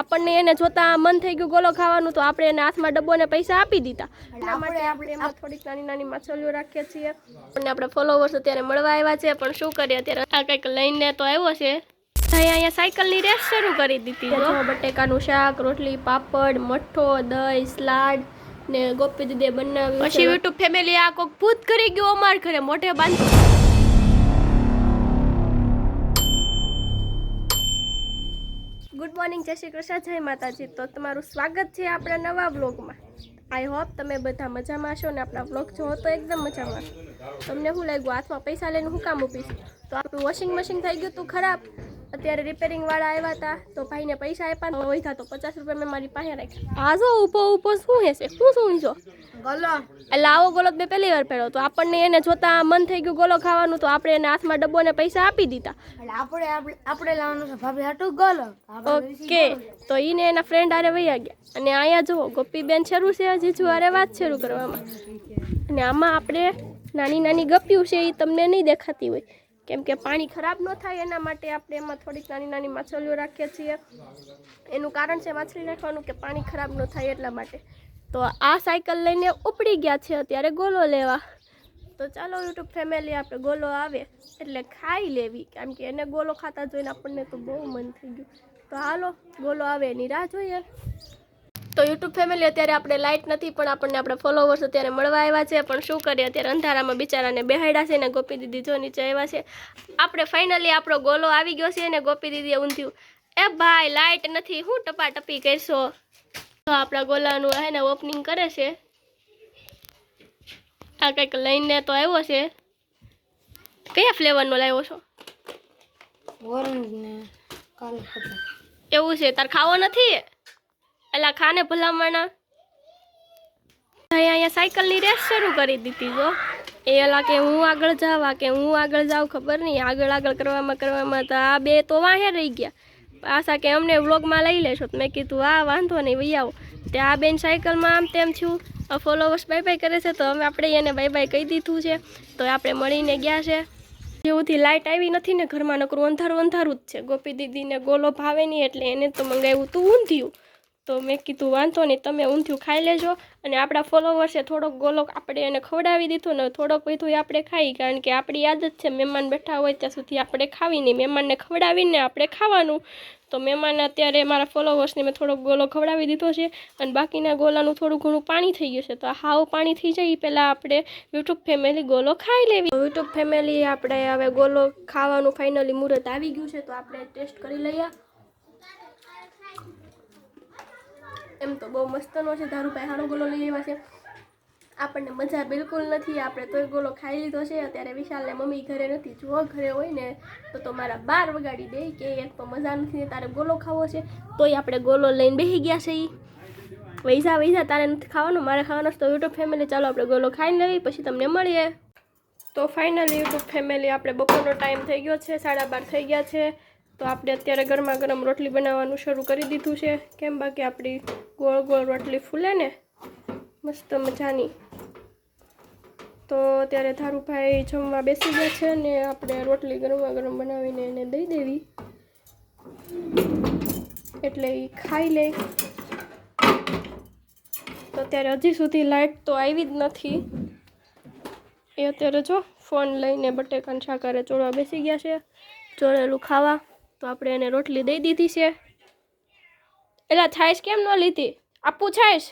આપણને એને જોતા મન થઈ ગયું ગોલો ખાવાનું તો આપણે એને હાથમાં ડબ્બો ને પૈસા આપી દીધા. એટલા માટે આપણે એમાં થોડીક નાની નાની માછલીઓ રાખીએ છીએ. અને આપણે ફોલોવર્સ અત્યારે મળવા આવ્યા છે પણ શું કરીએ? અત્યારે આ કંઈક લઈને તો આવ્યો છે. અહીં અહીંયા સાયકલની રેસ શરૂ કરી દીધી બટેકાનું શાક રોટલી પાપડ મઠ્ઠો દહીં સલાડ ને ગોપી દીદે બનાવ્યું પછી યુટ્યુબ ફેમિલી આ કોક ભૂત કરી ગયો અમાર ઘરે મોઢે બાંધ. મોર્નિંગ, જય શ્રી કૃષ્ણ, જય માતાજી. તો તમારું સ્વાગત છે આપણા નવા વ્લોગમાં. આઈ હોપ તમે બધા મજામાં હશો ને આપણા વ્લોગ જોવો તો એકદમ મજામાં તમને શું લાગ્યું? હાથમાં પૈસા લઈને હું કામ મૂકીશ તો આપણું વોશિંગ મશીન થઈ ગયું હતું ખરાબ. અત્યારે રિપેરિંગ વાળા આવ્યા હતા તો ભાઈને પૈસા આપ્યા હોય હતા તો પચાસ રૂપિયા મેં મારી પાસે રાખ્યા. આ જો ઊભો ઊભો શું હેશે શું શું છો ગોલો. એટલે આવો ગોલો મેં પહેલી વાર પહેર્યો તો આપણને એને જોતા મન થઈ ગયું ગોલો ખાવાનું તો આપણે એને હાથમાં ડબ્બો ને પૈસા આપી દીધા. આપણે આપણે આપણે લાવવાનું છે ભાભી હાટું ગોલો. ઓકે તો ઈને એના ફ્રેન્ડ આરે વહી ગયા. અને અહીંયા જુઓ ગોપીબેન શરૂ છે જીજુ આરે વાત શરૂ કરવામાં. અને આમાં આપણે નાની નાની ગપ્યું છે એ તમને નહીં દેખાતી હોય. કેમ કે પાણી ખરાબ ન થાય એના માટે આપણે એમાં થોડીક નાની નાની માછલીઓ રાખીએ છીએ. એનું કારણ છે માછલી રાખવાનું કે પાણી ખરાબ ન થાય એટલા માટે. તો આ સાયકલ લઈને ઉપડી ગયા છે અત્યારે ગોલો લેવા. તો ચાલો યુટ્યુબ ફેમિલી આપણે ગોલો આવે એટલે ખાઈ લેવી. કેમ કે એને ગોલો ખાતા જોઈને આપણને તો બહુ મન થઈ ગયું. તો હાલો, ગોલો આવે એની રાહ જોઈએ. તો યુટ્યુબ ફેમિલી અત્યારે આપણે લાઇટ નથી પણ આપણને આપણે ફોલોવર્સ અત્યારે મળવા આવ્યા છે. પણ શું કરીએ અત્યારે અંધારામાં બિચારાને બેહાડ્યા છે ને ગોપી દીદી જો નીચે આવ્યા છે. આપણે ફાઇનલી આપણો ગોલો આવી ગયો છે ને ગોપી દીદીએ ઊંધ્યું. એ ભાઈ લાઇટ નથી હું ટપા ટપી કરશો? તો આપણા ગોલાનું હે ને ઓપનિંગ કરે છે. આ કંઈક લઈને તો આવ્યો છે. કયા ફ્લેવરનો લાવ્યો છો? એવું છે તાર ખાવો નથી? એલા ખાને ભલામણા? અહીંયા અહીંયા સાયકલની રેસ શરૂ કરી દીધી, જો. એ એલા કે હું આગળ જાવા કે હું આગળ જાઉં ખબર નહીં. આગળ આગળ કરવામાં કરવામાં તો આ બે તો વાહે રહી ગયા. પાછા કે અમને વ્લોગમાં લઈ લેશો તો મેં કીધું, આ, વાંધો નહીં વૈ આવો. તે આ બેન સાયકલમાં આમ તેમ થયું. ફોલોવર્સ બાય બાય કરે છે તો અમે આપણે એને બાય બાય કહી દીધું છે. તો આપણે મળીને ગયા છે. જેવુંથી લાઇટ આવી નથી ને ઘરમાં, નકરું અંધારું અંધારું જ છે. ગોપી દીદીને ગોલો ભાવે નહીં એટલે એને તો મંગાવ્યું તું ઊંધિયું. તો મેં કીધું, વાંધો નહીં, તમે ઊંધિયું ખાઈ લેજો. અને આપણા ફોલોવર્સે થોડોક ગોલો આપણે એને ખવડાવી દીધો ને થોડોક વધુ આપણે ખાઈ, કારણ કે આપણી આદત છે મહેમાન બેઠા હોય ત્યાં સુધી આપણે ખાવી નહીં. મહેમાનને ખવડાવીને આપણે ખાવાનું. તો મહેમાન અત્યારે મારા ફોલોવર્સને મેં થોડોક ગોલો ખવડાવી દીધો છે અને બાકીના ગોલાનું થોડું ઘણું પાણી થઈ ગયું છે. તો હાવ પાણી થઈ જાય એ પહેલાં આપણે યુટ્યુબ ફેમિલી ગોલો ખાઈ લેવી. યુટ્યુબ ફેમિલી આપણે હવે ગોલો ખાવાનું ફાઇનલી મુહૂર્ત આવી ગયું છે, તો આપણે ટેસ્ટ કરી લઈએ. એમ તો બહુ મસ્તનો છે. ધારુભાઈ હારો ગોલો લઈ આવ્યા છે. આપણને મજા બિલકુલ નથી. આપણે તોય ગોલો ખાઈ લીધો છે. અત્યારે વિશાલને મમ્મી ઘરે નથી. જો ઘરે હોય ને, તો તો મારા બાર વગાડી દે કે એક તો મજા નથી તારે ગોલો ખાવો છે. તોય આપણે ગોલો લઈને બેસી ગયા છે એ વૈસા વૈસા તારે નથી ખાવાનું? મારે ખાવાનું તો યુટ્યુબ ફેમિલી ચાલો આપણે ગોલો ખાઈને લેવી પછી તમને મળીએ. તો ફાઇનલી યુટ્યુબ ફેમિલી આપણે બપોરનો ટાઈમ થઈ ગયો છે. સાડા બાર થઈ ગયા છે. તો આપણે અત્યારે ગરમા ગરમ રોટલી બનાવવાનું શરૂ કરી દીધું છે. કેમ બાકી આપણી ગોળ ગોળ રોટલી ફૂલે ને? મસ્ત મજાની. તો અત્યારે ધારુભાઈ જમવા બેસી ગયા છે ને આપણે રોટલી ગરમા ગરમ બનાવીને એને દઈ દેવી. એટલે એ ખાઈ લે. તો અત્યારે હજી સુધી લાઇટ તો આવી જ નથી. એ અત્યારે જો ફોન લઈને બટેકાન શાકારે ચોળવા બેસી ગયા છે. ચોળેલું ખાવા. તો આપણે એને રોટલી દઈ દીધી છે. એટલે છાશ કેમ ન લીધી? આપવું છાશ.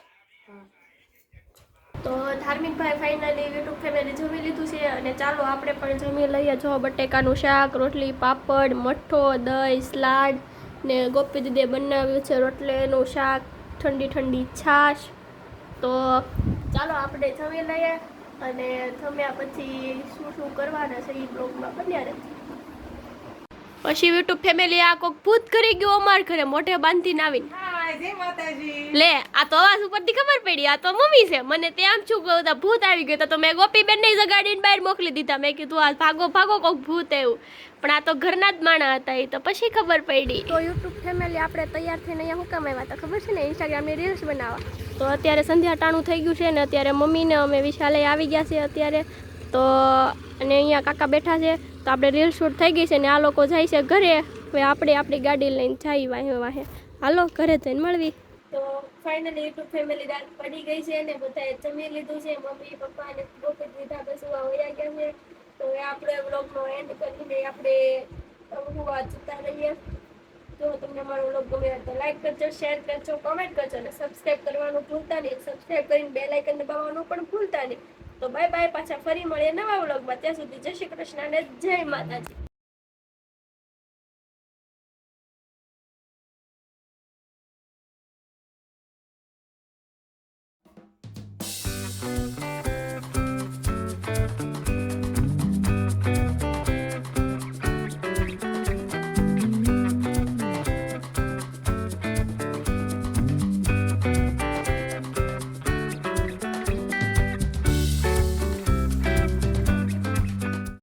તો ધાર્મિકભાઈ ફાઇનલી યુટ્યુબ ફેમિલી જમી લીધું છે અને ચાલો આપણે પણ જમી લઈએ. જો બટેકાનું શાક, રોટલી, પાપડ, મઠ્ઠો, દહીં, સલાડ ને ગોપી દીદે બનાવ્યું છે રોટલીનું શાક, ઠંડી ઠંડી છાશ. તો ચાલો આપણે જમી લઈએ અને જમ્યા પછી શું શું કરવાના છે એ બ્લોગમાં બન્યા રહેશે પછી યુટ્યુબ ફેમિલી આ કોક ભૂત કરી ગયું અમાર ઘરે મોઢે બાંધીને આવીને. લે આ તો અવાજ ઉપરથી ખબર પડી આ તો મમ્મી છે. મને ત્યાં છું કહું તા ભૂત આવી ગયું તો મેં ગોપી બેન ને જગાડીને બહાર મોકલી દીધા. મેં કીધું આ ભાગો ભાગો કોક ભૂત એવું પણ આ તો ઘરના જ માણા હતા એ તો પછી ખબર પડી. તો યુટ્યુબ ફેમિલી આપણે તૈયાર થઈને અહીંયા હું કામ આવ્યા હતા? ખબર છે ને? ઇન્સ્ટાગ્રામની રીલ્સ બનાવવા. તો અત્યારે સંધ્યા ટાણું થઈ ગયું છે ને અત્યારે મમ્મીને અમે વિશાલે આવી ગયા છે અત્યારે. તો અને અહીંયા કાકા બેઠા છે. તો આપણે રીલ શૂટ થઈ ગઈ છે ને આ લોકો જાય છે ઘરે. હવે આપણે આપણી ગાડી લઈને જઈ વાહે વાહે. હાલો, ઘરે જઈને મળવી. તો ફાઇનલી યુટ્યુબ ફેમિલી રાત પડી ગઈ છે ને બધાએ જમી લીધું છે. મમ્મી, પપ્પા અને ગોપી દીધા પછી વયા ગયા છે. તો હવે આપણે વ્લોગનો એન્ડ કરીને આપણે હુવા જતા રહીએ. જો તમને મારો વ્લોગ ગમે તો લાઈક કરજો શેર કરજો કોમેન્ટ કરજો અને સબસ્ક્રાઇબ કરવાનું ભૂલતા નહીં. સબસ્ક્રાઇબ કરીને બે લાઇકન દબાવવાનું પણ ભૂલતા નહીં. તો બાય બાય પાછા ફરી મળીએ નવા વ્લોગમાં ત્યાં સુધી જય શ્રી કૃષ્ણ અને જય માતાજી.